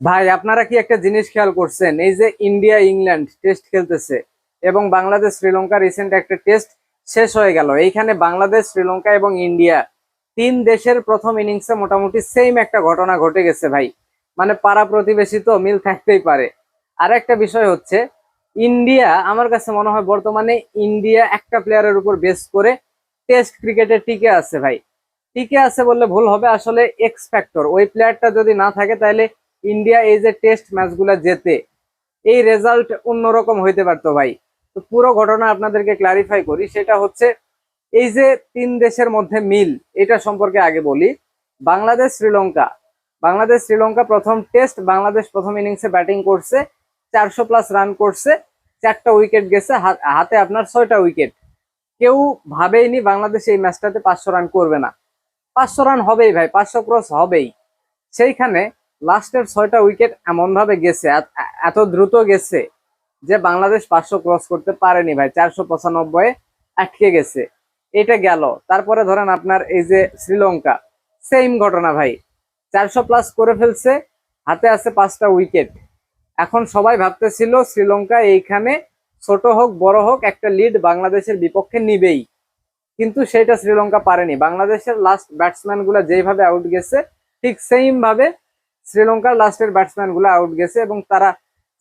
ভাই, আপনারা কি একটা জিনিস খেয়াল করছেন? এই যে ইন্ডিয়া, ইংল্যান্ড টেস্ট খেলতেছে এবং বাংলাদেশ, শ্রীলঙ্কা রিসেন্ট একটা টেস্ট শেষ হয়ে গেল। এইখানে বাংলাদেশ, শ্রীলঙ্কা এবং ইন্ডিয়া তিন দেশের প্রথম ইনিংসে মোটামুটি সেম একটা ঘটনা ঘটে গেছে ভাই। মানে পাড়া প্রতিবেশী তো মিল থাকতেই পারে। আর একটা বিষয় হচ্ছে, ইন্ডিয়া আমার কাছে মনে হয় বর্তমানে ইন্ডিয়া একটা প্লেয়ারের উপর বেস করে টেস্ট ক্রিকেটে টিকে আছে ভাই। টিকে আছে বললে ভুল হবে, আসলে এক্স ফ্যাক্টর ওই প্লেয়ারটা যদি না থাকে, তাহলে ইন্ডিয়া এই যে টেস্ট ম্যাচগুলো জেতে, এই রেজাল্ট অন্যরকম হইতে পারতো ভাই। তো পুরো ঘটনা আপনাদেরকে ক্লারিফাই করি, সেটা হচ্ছে এই যে তিন দেশের মধ্যে মিল, এটা সম্পর্কে আগে বলি। বাংলাদেশ, শ্রীলঙ্কা। বাংলাদেশ, শ্রীলঙ্কা প্রথম টেস্ট বাংলাদেশ প্রথম ইনিংসে ব্যাটিং করছে, চারশো প্লাস রান করছে, চারটা উইকেট গেছে হাতে আপনার ছয়টা উইকেট কেউ ভাবেইনি বাংলাদেশ এই ম্যাচটাতে পাঁচশো রান করবে না। পাঁচশো রান হবেই ভাই, পাঁচশো ক্রস হবেই। সেইখানে লাস্টের ছয়টা উইকেট এমন ভাবে গেছে, এত- দ্রুত গেছে যে বাংলাদেশ পাঁচশো ক্রস করতে পারেনি ভাই, চারশো পঁচানব্বই আটকে গেছে। এটা গেল। তারপরে ধরেন আপনার এই যে শ্রীলঙ্কা, সেম ঘটনা ভাই, চারশো প্লাস করে ফেলছে, হাতে আছে পাঁচটা উইকেট। এখন সবাই ভাবতেছিল শ্রীলঙ্কা এইখানে ছোট হোক, বড় হোক, একটা লিড বাংলাদেশের বিপক্ষে নিবেই। কিন্তু সেটা শ্রীলঙ্কা পারেনি। বাংলাদেশের লাস্ট ব্যাটসম্যানগুলা যেভাবে আউট গেছে, ঠিক সেম ভাবে শ্রীলঙ্কার লাস্টের ব্যাটসম্যানগুলো আউট গেছে এবং তারা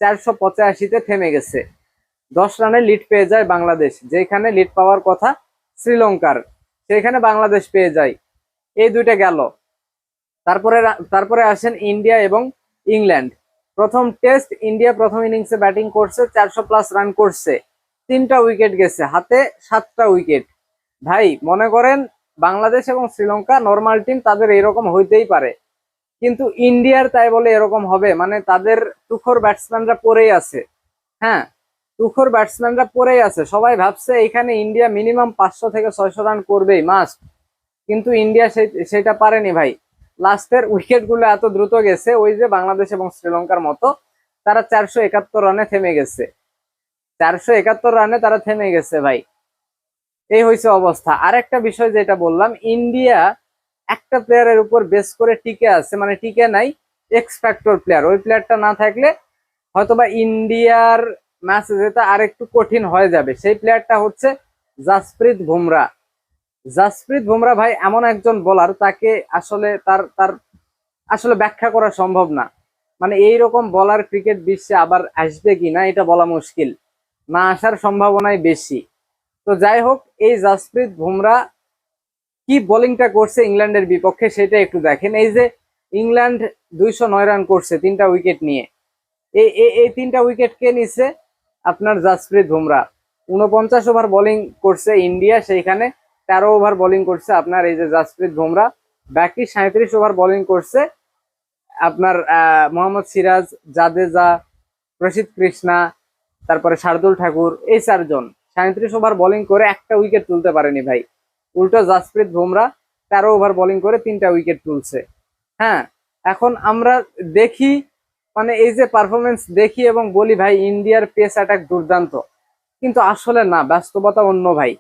চারশো পঁচাশিতে থেমে গেছে। দশ রানে লিড পেয়ে যায় বাংলাদেশ, যেখানে লিড পাওয়ার কথা শ্রীলঙ্কার। সেখানে বাংলাদেশ পেয়ে যায়। এই দুইটা গেল। তারপরে তারপরে আসেন ইন্ডিয়া এবং ইংল্যান্ড। প্রথম টেস্ট ইন্ডিয়া প্রথম ইনিংসে ব্যাটিং করছে, চারশো প্লাস রান করছে। তিনটা উইকেট গেছে, হাতে সাতটা উইকেট ভাই, মনে করেন বাংলাদেশ এবং শ্রীলঙ্কা নর্মাল টিম তাদের এরকম হইতেই পারে। কিন্তু ইন্ডিয়ার তাই বলে এরকম হবে। মানে তাদের তুখর ব্যাটসম্যানরা পরেই আছে। হ্যাঁ তুখর ব্যাটসম্যানরা পরেই আছে। সবাই ভাবছে এখানে ইন্ডিয়া মিনিমাম পাঁচশো থেকে ছয়শো রান করবেই মাস্ট কিন্তু ইন্ডিয়া সেটা পারেনি ভাই। লাস্টের উইকেটগুলো এত দ্রুত গেছে, ওই যে বাংলাদেশ এবং শ্রীলঙ্কার মতো, তারা চারশো একাত্তর রানে থেমে গেছে। চারশো একাত্তর রানে তারা থেমে গেছে ভাই। এই হয়েছে অবস্থা। আর একটা বিষয় যেটা বললাম, ইন্ডিয়া একটা প্লেয়ারের উপর বেস করে টিকে আছে মানে টিকে নাই এক্স ফ্যাক্টর প্লেয়ার ওই প্লেয়ারটা না থাকলে হয়তোবা ইন্ডিয়ার ম্যাচে যেটা আর একটু কঠিন হয়ে যাবে। সেই প্লেয়ারটা হচ্ছে জাসপ্রীত বুমরা। জাসপ্রীত বুমরা ভাই এমন একজন বোলার তাকে আসলে তার তার আসলে ব্যাখ্যা করা সম্ভব না। মানে এই রকম বলার ক্রিকেট বিশ্বে আবার আসবে কিনা এটা বলা মুশকিল। না আসার সম্ভাবনাই বেশি। তো যাই হোক, এই জাসপ্রীত বুমরা কি বোলিংটা করছে ইংল্যান্ডের বিপক্ষে সেটা একটু দেখেন। এই যে ইংল্যান্ড দুইশো নয় রান করছে তিনটা উইকেট নিয়ে। এই এই- তিনটা উইকেট কে নিছে? আপনার জাসপ্রীত বুমরা। উনপঞ্চাশ ওভার বোলিং করছে ইন্ডিয়া, সেইখানে তেরো ওভার বোলিং করছে আপনার এই যে জাসপ্রীত বুমরা। বাকি সাঁত্রিশ ওভার বোলিং করছে আপনার মোহাম্মদ সিরাজ, জাদেজা প্রসিদ্ধ কৃষ্ণা, তারপরে শার্দুল ঠাকুর, এই চারজন। সাঁত্রিশ ওভার বোলিং করে একটা উইকেট তুলতে পারেনি ভাই। উল্টো জাসপ্রীত বুমরা তেরো ওভার বোলিং করে তিনটা উইকেট তুলছে। হ্যাঁ এখন আমরা দেখি মানে এই যে পারফরমেন্স দেখি এবং বলি, ভাই, ইন্ডিয়ার পেস অ্যাটাক দুর্দান্ত। কিন্তু আসলে না বাস্তবতা অন্য ভাই।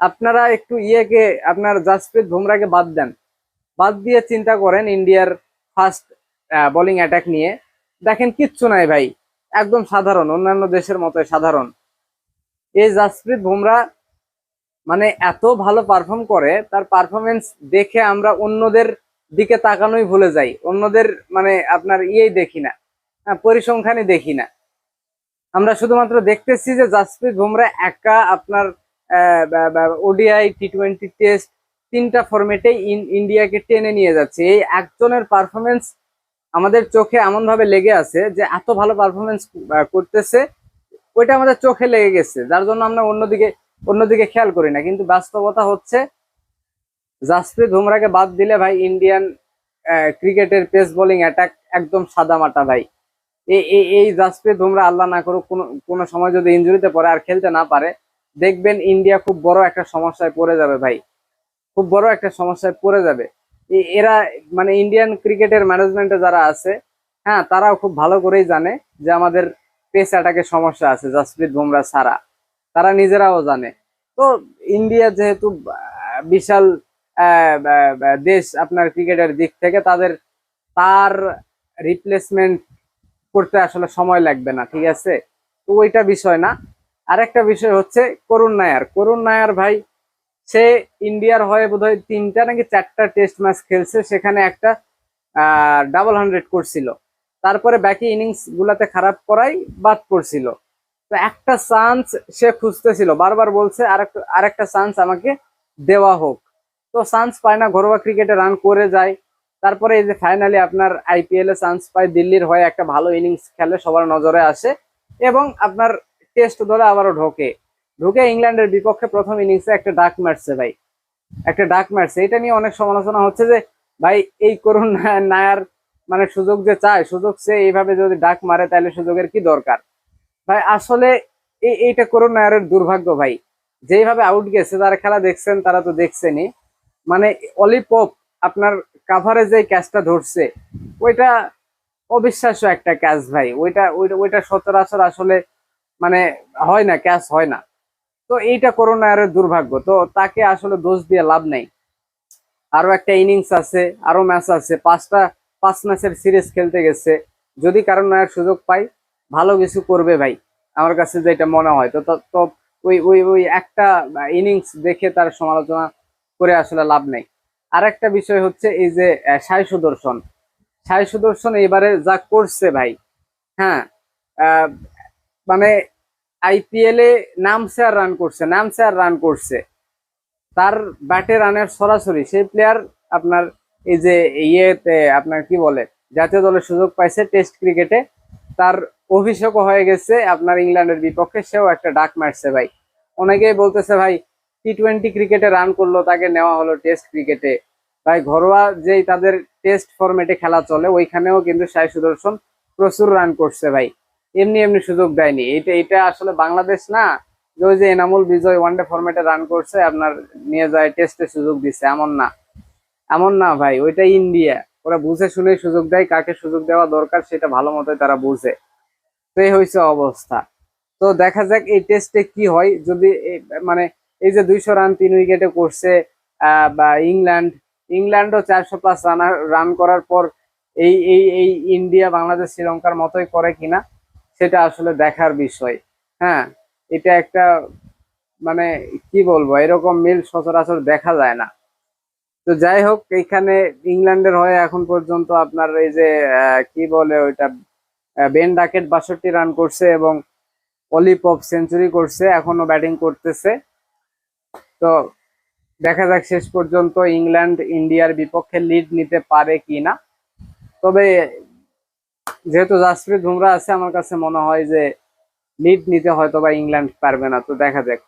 আপনারা একটু ইয়েকে, আপনার জাসপ্রীত বুমরাকে বাদ দেন। বাদ দিয়ে চিন্তা করেন ইন্ডিয়ার ফার্স্ট বোলিং অ্যাটাক নিয়ে। দেখেন কিচ্ছু নাই ভাই, একদম সাধারণ, অন্যান্য দেশের মতো সাধারণ। এই জাসপ্রীত বুমরা মানে এত ভালো পারফর্ম করে তার পারফরমেন্স দেখে আমরা অন্যদের দিকে তাকানোই ভুলে যাই। অন্যদের মানে আপনার ইয়েই দেখি না হ্যাঁ, পরিসংখ্যানই দেখি না। আমরা শুধুমাত্র দেখতেছি যে জাসপ্রীত বুমরা একা আপনার ওডিআই টি টোয়েন্টি টেস্ট তিনটা ফরম্যাটে ইন্ডিয়াকে টেনে নিয়ে যাচ্ছে। এই একজনের পারফরমেন্স আমাদের চোখে এমন ভাবে লেগে আছে যে এত ভালো পারফরমেন্স করতেছে ওইটা আমাদের চোখে লেগে গেছে। যার জন্য আমরা অন্যদিকে অন্যদিকে খেয়াল করি না, কিন্তু বাস্তবতা হচ্ছে জাসপ্রীত বুমরাকে বাদ দিলে ভাই ইন্ডিয়ান ক্রিকেটের পেস বোলিং অ্যাটাক একদম সাদা মাটা ভাই এই এই- জাসপ্রীত বুমরা আল্লাহ না করুক, কোনো কোনো সময় যদি ইঞ্জুরিতে পড়ে আর খেলতে না পারে, দেখবেন ইন্ডিয়া খুব বড় একটা সমস্যায় পড়ে যাবে ভাই। খুব বড় একটা সমস্যায় পড়ে যাবে। এরা মানে ইন্ডিয়ান ক্রিকেটের ম্যানেজমেন্টে যারা আছে হ্যাঁ তারাও খুব ভালো করেই জানে যে আমাদের পেস অ্যাটাকের সমস্যা আছে জাসপ্রীত বুমরা ছাড়া। তারা নিজেরাও জানে। তো ইন্ডিয়া যেহেতু বিশাল দেশ আপনার ক্রিকেটের দিক থেকে, তাদের, তার রিপ্লেসমেন্ট করতে আসলে সময় লাগবে না, ঠিক আছে? তো ওইটা বিষয় না। আরেকটা বিষয় হচ্ছে করুণ নায়ার। করুণ নায়ার ভাই, সে ইন্ডিয়ার হয়ে বোধহয় তিনটা নাকি চারটা টেস্ট ম্যাচ খেলছে, সেখানে একটা ডাবল হান্ড্রেড করছিল। তারপরে বাকি ইনিংস গুলাতে খারাপ করাই বাদ পড়ছিল। তো একটা চান্স সে খুঁজতেছিল। বারবার বলছে আরেকটা আরেকটা চান্স আমাকে দেওয়া হোক। তো চান্স পায় না, ঘরোয়া ক্রিকেটে রান করে যায়। তারপরে এই যে ফাইনালি আপনার আইপিএল এ চান্স পায়, দিল্লির হয়ে একটা ভালো ইনিংস খেলে সবার নজরে আসে এবং আপনার টেস্ট দলে আবারও ঢোকে। ঢুকে ইংল্যান্ডের বিপক্ষে প্রথম ইনিংসে একটা ডাক মারছে ভাই। একটা ডাক মারছে। এটা নিয়ে অনেক সমালোচনা হচ্ছে যে, ভাই, এই করুন নায়ার মানে সুযোগ যে চায়, সুযোগ সে এইভাবে যদি ডাক মারে তাহলে সুযোগের কি দরকার? ভাই, আসলে এই এইটা করুণ নায়ারের দুর্ভাগ্য ভাই। যেইভাবে আউট গেছে, যারা খেলা দেখছেন, তারা তো দেখছেনই। মানে অলিপপ আপনার কাভারে যে ক্যাচটা ধরছে, ওইটা অবিশ্বাস্য একটা ক্যাচ ভাই। ওইটা ওইটা ওইটা সচরাচর আসলে মানে হয় না ক্যাচ হয় না। তো এইটা করোনার দুর্ভাগ্য। তো তাকে আসলে দোষ দিয়ে লাভ নেই। আরও একটা ইনিংস আছে, আরও ম্যাচ আছে, পাঁচটা, পাঁচ ম্যাচের সিরিজ খেলতে গেছে। যদি কারণ নয়ার সুযোগ পাই ভালো কিছু করবে ভাই। আমার কাছে যেটা মনে হয়, তো তো- ওই ওই ওই একটা ইনিংস দেখে তার সমালোচনা করে আসলে লাভ নেই। আর একটা বিষয় হচ্ছে এই যে সাই সুদর্শন। সাই সুদর্শন এবারে যা করছে ভাই হ্যাঁ মানে আইপিএল এ নামছে আর রান করছে, নামছে আর রান করছে। তার ব্যাটে রানের সরাসরি সেই প্লেয়ার আপনার এই যে ইয়েতে, আপনার কি বলে, জাতীয় দলের সুযোগ পাইছে টেস্ট ক্রিকেটে তার অভিষেকও হয়ে গেছে, আপনার ইংল্যান্ডের বিপক্ষে সেও একটা ডাক মারছে ভাই। অনেকেই বলতেছে, ভাই টি টোয়েন্টি ক্রিকেটে রান করল, তাকে নেওয়া হলো টেস্ট ক্রিকেটে। ভাই, ঘরোয়া যেই তাদের টেস্ট ফরম্যাটে খেলা চলে, ওইখানেও কিন্তু সাই সুদর্শন প্রচুর রান করছে ভাই। এমনি এমনি সুযোগ দেয়নি। এটা এটা আসলে বাংলাদেশ না, যে ওই যে এনামুল বিজয় ওয়ানডে ফরম্যাটে রান করছে, আপনার নিয়ে যায় টেস্টে সুযোগ দিচ্ছে এমন না। এমন না ভাই, ওইটা ইন্ডিয়া। ওরা বুঝে শুনে সুযোগ দেয়, কাকে সুযোগ দেওয়া দরকার সেটা ভালো মতোই তারা বুঝে। তো এই হয়েছে অবস্থা। তো দেখা যাক এই টেস্টে কি হয়। যদি মানে এই যে দুইশো রান তিন উইকেটে করছে বা ইংল্যান্ড, ইংল্যান্ডও চারশো প্লাস রান রান করার পর এই এই এই ইন্ডিয়া, বাংলাদেশ, শ্রীলঙ্কার মতোই করে কিনা সেটা আসলে দেখার বিষয়। হ্যাঁ এটা একটা মানে কি বলব, এরকম মিল সচরাচর দেখা যায় না। তো যাই হোক এখানে ইংল্যান্ডের হয়ে এখন পর্যন্ত আপনার এই যে কি বলে ওইটা বেন ডাকেট বাষট্টি রান করছে এবং অলিপপ সেঞ্চুরি করছে, এখনও ব্যাটিং করতেছে। তো দেখা যাক শেষ পর্যন্ত ইংল্যান্ড ইন্ডিয়ার বিপক্ষে লিড নিতে পারে কিনা। তবে যেহেতু জাসপ্রীত বুমরা আছে, আমার কাছে মনে হয় যে লিড নিতে হয়তো বা ইংল্যান্ড পারবে না, তো দেখা যাক।